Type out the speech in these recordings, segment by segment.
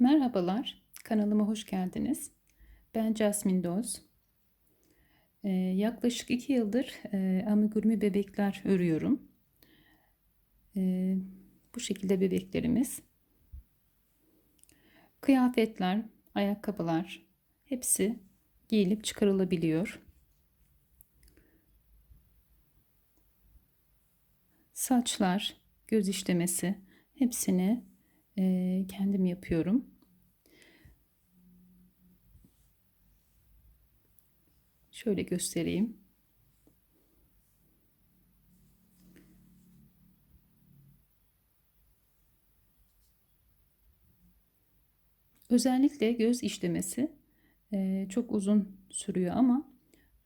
Merhabalar, kanalıma hoş geldiniz. Ben Jasmine Doz. Ee, yaklaşık iki yıldır e, amigurumi bebekler örüyorum. Ee, bu şekilde bebeklerimiz. Kıyafetler, ayakkabılar hepsi giyilip çıkarılabiliyor. Saçlar, göz işlemesi hepsini e, kendim yapıyorum. Şöyle göstereyim. Özellikle göz işlemesi e, çok uzun sürüyor ama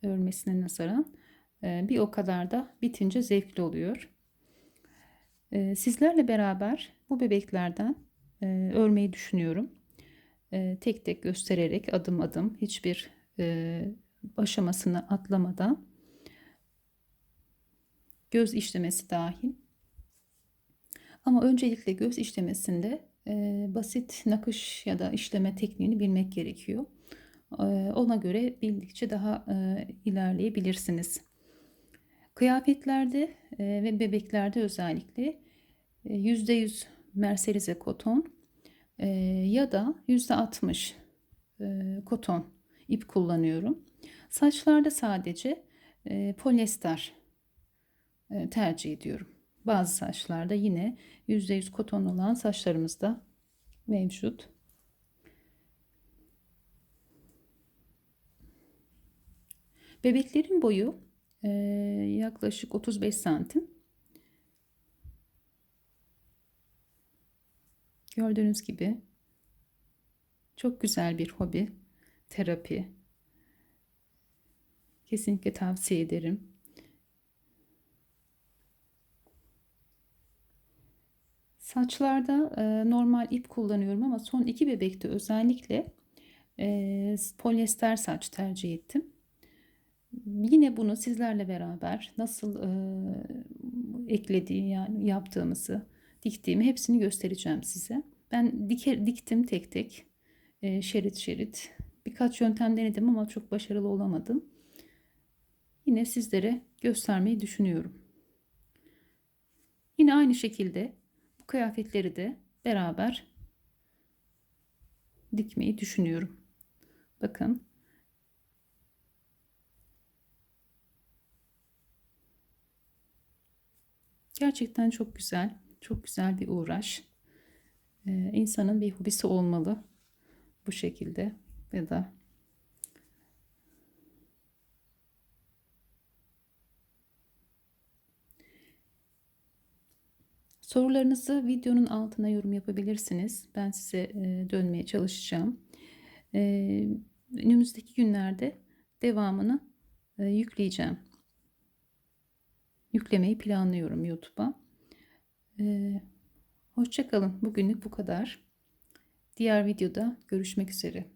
örmesine nazaran bir o kadar da bitince zevkli oluyor. E, sizlerle beraber bu bebeklerden e, örmeyi düşünüyorum. E, tek tek göstererek adım adım hiçbir e, aşamasını atlamadan göz işlemesi dahil. Ama öncelikle göz işlemesinde e, basit nakış ya da işleme tekniğini bilmek gerekiyor. E, ona göre bildikçe daha ilerleyebilirsiniz. Kıyafetlerde e, ve bebeklerde özellikle e, %100 merserize koton e, ya da %60 e, koton ip kullanıyorum. Saçlarda sadece e, polyester e, tercih ediyorum. Bazı saçlarda yine %100 koton olan saçlarımızda mevcut. Bebeklerin boyu e, yaklaşık 35 santim. Gördüğünüz gibi çok güzel bir hobi, terapi. Kesinlikle tavsiye ederim. Saçlarda e, normal ip kullanıyorum ama son iki bebekte özellikle e, polyester saç tercih ettim. Yine bunu sizlerle beraber nasıl e, eklediği yani yaptığımızı, diktiğimi hepsini göstereceğim size. Ben diker, diktim tek tek e, şerit şerit. Birkaç yöntem denedim ama çok başarılı olamadım. Yine sizlere göstermeyi düşünüyorum. Yine aynı şekilde bu kıyafetleri de beraber dikmeyi düşünüyorum. Bakın. Gerçekten çok güzel. Çok güzel bir uğraş. Ee, insanın bir hobisi olmalı. Bu şekilde ya da Sorularınızı videonun altına yorum yapabilirsiniz. Ben size e, dönmeye çalışacağım. E, önümüzdeki günlerde devamını e, yükleyeceğim. Yüklemeyi planlıyorum YouTube'a. Hoşçakalın. Bugünlük bu kadar. Diğer videoda görüşmek üzere.